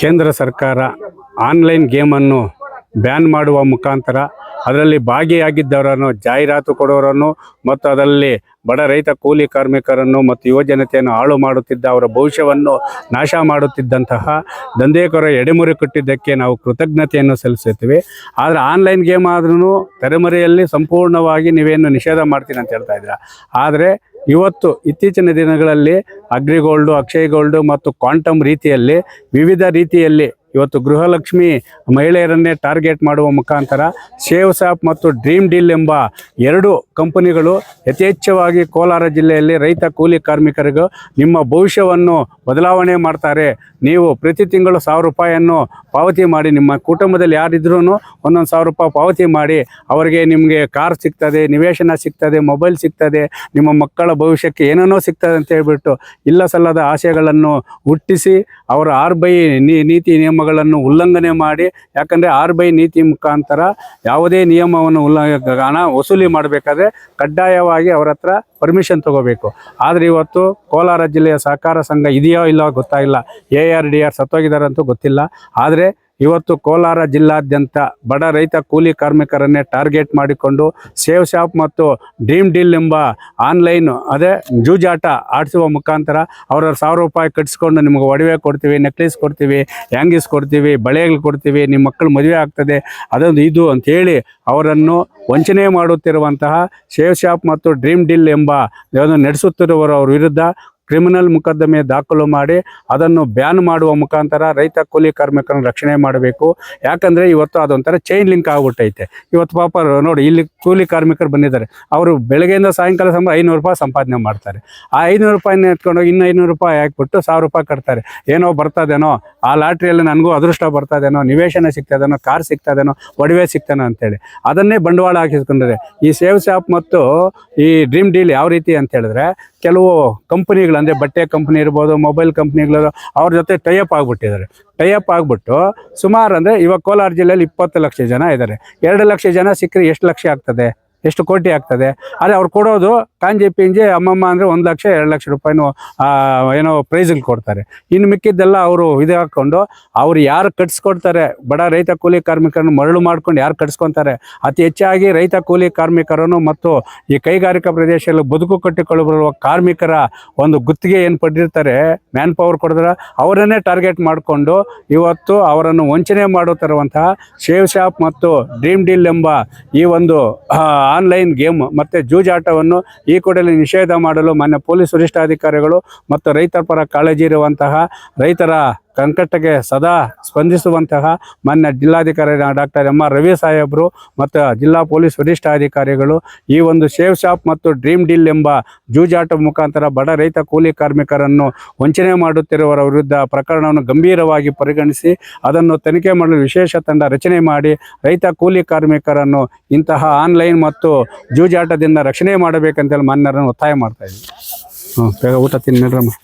ಕೇಂದ್ರ ಸರ್ಕಾರ online ಗೇಮನ್ನು ban ಮಾಡುವ ಮುಖಾಂತರ ಅದರಲ್ಲಿ ಭಾಗಿಯಾಗಿದ್ದವರನ್ನು, ಜಾಹೀರಾತು ಕೊಡೋರನ್ನು ಮತ್ತು ಅದರಲ್ಲಿ ಬಡ ರೈತ ಕೂಲಿ ಕಾರ್ಮಿಕರನ್ನು ಮತ್ತು ಯುವಜನತೆಯನ್ನು ಹಾಳು ಮಾಡುತ್ತಿದ್ದ ಅವರ ಭವಿಷ್ಯವನ್ನು ನಾಶ ಮಾಡುತ್ತಿದ್ದಂತಹ ದಂಧೆಕೋರ ಎಡೆಮುರಿ ಕೊಟ್ಟಿದ್ದಕ್ಕೆ ನಾವು ಕೃತಜ್ಞತೆಯನ್ನು ಸಲ್ಲಿಸುತ್ತೇವೆ. ಆದರೆ ಆನ್ಲೈನ್ ಗೇಮ್ ಆದ್ರೂ ತೆರೆಮರೆಯಲ್ಲಿ ಸಂಪೂರ್ಣವಾಗಿ ನೀವೇನು ನಿಷೇಧ ಮಾಡ್ತೀನಿ ಅಂತ ಹೇಳ್ತಾ ಇದ್ದೀರಾ? ಆದರೆ ಇವತ್ತು ಇತ್ತೀಚಿನ ದಿನಗಳಲ್ಲಿ ಅಗ್ರಿಗೋಲ್ಡು ಅಕ್ಷಯ್ ಗೋಲ್ಡು ಮತ್ತು ಕ್ವಾಂಟಮ್ ರೀತಿಯಲ್ಲಿ ವಿವಿಧ ರೀತಿಯಲ್ಲಿ ಇವತ್ತು ಗೃಹಲಕ್ಷ್ಮಿ ಮಹಿಳೆಯರನ್ನೇ ಟಾರ್ಗೆಟ್ ಮಾಡುವ ಮುಖಾಂತರ ಸೇವ್ ಸಾಪ್ ಮತ್ತು ಡ್ರೀಮ್ ಡೀಲ್ ಎಂಬ ಎರಡು ಕಂಪನಿಗಳು ಯಥೇಚ್ಛವಾಗಿ ಕೋಲಾರ ಜಿಲ್ಲೆಯಲ್ಲಿ ರೈತ ಕೂಲಿ ಕಾರ್ಮಿಕರಿಗೂ ನಿಮ್ಮ ಭವಿಷ್ಯವನ್ನು ಬದಲಾವಣೆ ಮಾಡ್ತಾರೆ. ನೀವು ಪ್ರತಿ ತಿಂಗಳು ಸಾವಿರ ರೂಪಾಯಿಯನ್ನು ಪಾವತಿ ಮಾಡಿ, ನಿಮ್ಮ ಕುಟುಂಬದಲ್ಲಿ ಯಾರಿದ್ರೂ ಒಂದೊಂದು ಸಾವಿರ ರೂಪಾಯಿ ಪಾವತಿ ಮಾಡಿ, ಅವರಿಗೆ ನಿಮಗೆ ಕಾರ್ ಸಿಗ್ತದೆ, ನಿವೇಶನ ಸಿಗ್ತದೆ, ಮೊಬೈಲ್ ಸಿಗ್ತದೆ, ನಿಮ್ಮ ಮಕ್ಕಳ ಭವಿಷ್ಯಕ್ಕೆ ಏನೇನೋ ಸಿಗ್ತದೆ ಅಂತ ಹೇಳ್ಬಿಟ್ಟು ಇಲ್ಲ ಸಲ್ಲದ ಆಶಯಗಳನ್ನು ಹುಟ್ಟಿಸಿ ಅವರ ಆರ್ ಬೈ ನೀತಿ ನಿಯಮಗಳನ್ನು ಉಲ್ಲಂಘನೆ ಮಾಡಿ, ಯಾಕಂದರೆ ಆರ್ ಬೈ ನೀತಿ ಮುಖಾಂತರ ಯಾವುದೇ ನಿಯಮವನ್ನು ಉಲ್ಲಂಘ, ಹಣ ವಸೂಲಿ ಮಾಡಬೇಕಾದ್ರೆ ಕಡ್ಡಾಯವಾಗಿ ಅವರ ಹತ್ರ ಪರ್ಮಿಷನ್ ತಗೋಬೇಕು. ಆದರೆ ಇವತ್ತು ಕೋಲಾರ ಜಿಲ್ಲೆಯ ಸಹಕಾರ ಸಂಘ ಇದೆಯೋ ಇಲ್ಲೋ ಗೊತ್ತಾಗಿಲ್ಲ. ಎ ಆರ್ ಡಿ ಆರ್ ಸತ್ತೋಗಿದಾರಂತೂ ಗೊತ್ತಿಲ್ಲ. ಆದರೆ ಇವತ್ತು ಕೋಲಾರ ಜಿಲ್ಲಾದ್ಯಂತ ಬಡ ರೈತ ಕೂಲಿ ಕಾರ್ಮಿಕರನ್ನೇ ಟಾರ್ಗೆಟ್ ಮಾಡಿಕೊಂಡು ಸೇವ್ ಶಾಪ್ ಮತ್ತು ಡ್ರೀಮ್ ಡೀಲ್ ಎಂಬ ಆನ್ಲೈನ್, ಅದೇ ಜೂಜಾಟ ಆಡಿಸುವ ಮುಖಾಂತರ ಅವರ ಸಾವಿರ ರೂಪಾಯಿ ಕಟ್ಟಿಸ್ಕೊಂಡು ನಿಮಗೆ ಒಡವೆ ಕೊಡ್ತೀವಿ, ನೆಕ್ಲೇಸ್ ಕೊಡ್ತೀವಿ, ಹ್ಯಾಂಗೀಸ್ ಕೊಡ್ತೀವಿ, ಬಳೆಗಳು ಕೊಡ್ತೀವಿ, ನಿಮ್ಮ ಮಕ್ಕಳು ಮದುವೆ ಆಗ್ತದೆ, ಅದೊಂದು ಇದು ಅಂಥೇಳಿ ಅವರನ್ನು ವಂಚನೆ ಮಾಡುತ್ತಿರುವಂತಹ ಸೇವ್ ಶಾಪ್ ಮತ್ತು ಡ್ರೀಮ್ ಡೀಲ್ ಎಂಬ ನಡೆಸುತ್ತಿರುವವರ ವಿರುದ್ಧ ಕ್ರಿಮಿನಲ್ ಮೊಕದ್ದಮೆ ದಾಖಲು ಮಾಡಿ ಅದನ್ನು ಬ್ಯಾನ್ ಮಾಡುವ ಮುಖಾಂತರ ರೈತ ಕೂಲಿ ಕಾರ್ಮಿಕರನ್ನು ರಕ್ಷಣೆ ಮಾಡಬೇಕು. ಯಾಕಂದರೆ ಇವತ್ತು ಅದೊಂಥರ ಚೈನ್ ಲಿಂಕ್ ಆಗ್ಬಿಟ್ಟೈತೆ. ಇವತ್ತು ಪಾಪ ನೋಡಿ ಇಲ್ಲಿ ಕೂಲಿ ಕಾರ್ಮಿಕರು ಬಂದಿದ್ದಾರೆ. ಅವರು ಬೆಳಗ್ಗೆಯಿಂದ ಸಾಯಂಕಾಲ ಸಂಬಳ ಐನೂರು ರೂಪಾಯಿ ಸಂಪಾದನೆ ಮಾಡ್ತಾರೆ. ಆ ಐನೂರು ರೂಪಾಯಿನ ಎತ್ಕೊಂಡೋಗಿ ಇನ್ನೂ ಐನೂರು ರೂಪಾಯಿ ಹಾಕ್ಬಿಟ್ಟು ಸಾವಿರ ರೂಪಾಯಿ ಕಟ್ತಾರೆ. ಏನೋ ಬರ್ತದೇನೋ ಆ ಲಾಟ್ರಿಯಲ್ಲಿ ನನಗೂ ಅದೃಷ್ಟ ಬರ್ತದೇನೋ ನಿವೇಶನ ಸಿಗ್ತದೇನೋ ಕಾರ್ ಸಿಗ್ತದೇನೋ ಒಡವೆ ಸಿಗ್ತಾನೋ ಅಂತೇಳಿ. ಅದನ್ನೇ ಬಂಡವಾಳ ಹಾಕಿಸ್ಕೊಂಡಿದೆ. ಈ ಸೇವ್ ಶಾಪ್ ಮತ್ತು ಈ ಡ್ರೀಮ್ ಡೀಲ್ ಯಾವ ರೀತಿ ಅಂತ ಹೇಳಿದ್ರೆ ಕೆಲವು ಕಂಪನಿಗಳು, ಅಂದರೆ ಬಟ್ಟೆ ಕಂಪ್ನಿ ಇರ್ಬೋದು ಮೊಬೈಲ್ ಕಂಪ್ನಿಗಳು ಅವ್ರ ಜೊತೆ ಟೈಅಪ್ ಆಗಿಬಿಟ್ಟಿದ್ದಾರೆ. ಟೈಅಪ್ ಆಗಿಬಿಟ್ಟು ಸುಮಾರು ಅಂದರೆ ಇವಾಗ ಕೋಲಾರ ಜಿಲ್ಲೆಯಲ್ಲಿ ಇಪ್ಪತ್ತು ಲಕ್ಷ ಜನ ಇದ್ದಾರೆ. ಎರಡು ಲಕ್ಷ ಜನ ಸಿಕ್ಕರೆ ಎಷ್ಟು ಲಕ್ಷ ಆಗ್ತದೆ? ಎಷ್ಟು ಕೋಟಿ ಆಗ್ತದೆ? ಆದರೆ ಅವ್ರು ಕೊಡೋದು ಕಾಂಜಿ, ಪಿಂಜಿ, ಅಮ್ಮಮ್ಮ ಅಂದರೆ ಒಂದು ಲಕ್ಷ, ಎರಡು ಲಕ್ಷ ರೂಪಾಯಿನೂ ಏನೋ ಪ್ರೈಸ್ಗಳು ಕೊಡ್ತಾರೆ. ಇನ್ನು ಮಿಕ್ಕಿದ್ದೆಲ್ಲ ಅವರು ಇದು ಹಾಕ್ಕೊಂಡು ಅವ್ರು ಯಾರು ಕಟ್ಸ್ಕೊಡ್ತಾರೆ? ಬಡ ರೈತ ಕೂಲಿ ಕಾರ್ಮಿಕರನ್ನು ಮರಳು ಮಾಡ್ಕೊಂಡು ಯಾರು ಕಟ್ಸ್ಕೊತಾರೆ? ಅತಿ ಹೆಚ್ಚಾಗಿ ರೈತ ಕೂಲಿ ಕಾರ್ಮಿಕರನ್ನು ಮತ್ತು ಈ ಕೈಗಾರಿಕಾ ಪ್ರದೇಶದಲ್ಲಿ ಬದುಕು ಕಟ್ಟಿಕೊಳ್ಳುವ ಕಾರ್ಮಿಕರ ಒಂದು ಗುತ್ತಿಗೆ ಏನು ಪಡೆದಿರ್ತಾರೆ? ಮ್ಯಾನ್ ಪವರ್ ಕೊಡಿದ್ರೆ ಅವರನ್ನೇ ಟಾರ್ಗೆಟ್ ಮಾಡಿಕೊಂಡು ಇವತ್ತು ಅವರನ್ನು ವಂಚನೆ ಮಾಡುತ್ತಿರುವಂತಹ ಶೇವ್ ಶಾಪ್ ಮತ್ತು ಡ್ರೀಮ್ ಡೀಲ್ ಎಂಬ ಈ ಒಂದು ಆನ್ಲೈನ್ ಗೇಮ್ ಮತ್ತು ಜೂಜಾಟವನ್ನು ಈ ಕೂಡಲೇ ನಿಷೇಧ ಮಾಡಲು ಮಾನ್ಯ ಪೊಲೀಸ್ ವರಿಷ್ಠಾಧಿಕಾರಿಗಳು ಮತ್ತು ರೈತರ ಪರ ಕಾಳಜಿ ಇರುವಂತಹ ರೈತರ ಸಂಕಟಕ್ಕೆ ಸದಾ ಸ್ಪಂದಿಸುವಂತಹ ಮಾನ್ಯ ಜಿಲ್ಲಾಧಿಕಾರಿ ಡಾಕ್ಟರ್ ಎಂ. ಆರ್. ರವಿ ಸಾಹೇಬರು ಮತ್ತು ಜಿಲ್ಲಾ ಪೊಲೀಸ್ ವರಿಷ್ಠಾಧಿಕಾರಿಗಳು ಈ ಒಂದು ಶೇವ್ ಶಾಪ್ ಮತ್ತು ಡ್ರೀಮ್ ಡೀಲ್ ಎಂಬ ಜೂಜಾಟ ಮುಖಾಂತರ ಬಡ ರೈತ ಕೂಲಿ ಕಾರ್ಮಿಕರನ್ನು ವಂಚನೆ ಮಾಡುತ್ತಿರುವವರ ವಿರುದ್ಧ ಪ್ರಕರಣವನ್ನು ಗಂಭೀರವಾಗಿ ಪರಿಗಣಿಸಿ ಅದನ್ನು ತನಿಖೆ ಮಾಡಲು ವಿಶೇಷ ತಂಡ ರಚನೆ ಮಾಡಿ ರೈತ ಕೂಲಿ ಕಾರ್ಮಿಕರನ್ನು ಇಂತಹ ಆನ್ಲೈನ್ ಮತ್ತು ಜೂಜಾಟದಿಂದ ರಕ್ಷಣೆ ಮಾಡಬೇಕಂತೇಳಿ ಮಾನ್ಯರನ್ನು ಒತ್ತಾಯ ಮಾಡ್ತಾ ಇದ್ದೀವಿ ಹ್ಞೂ ಬೇಗ ಊಟ ತಿನ್ನಿರಮ್ಮ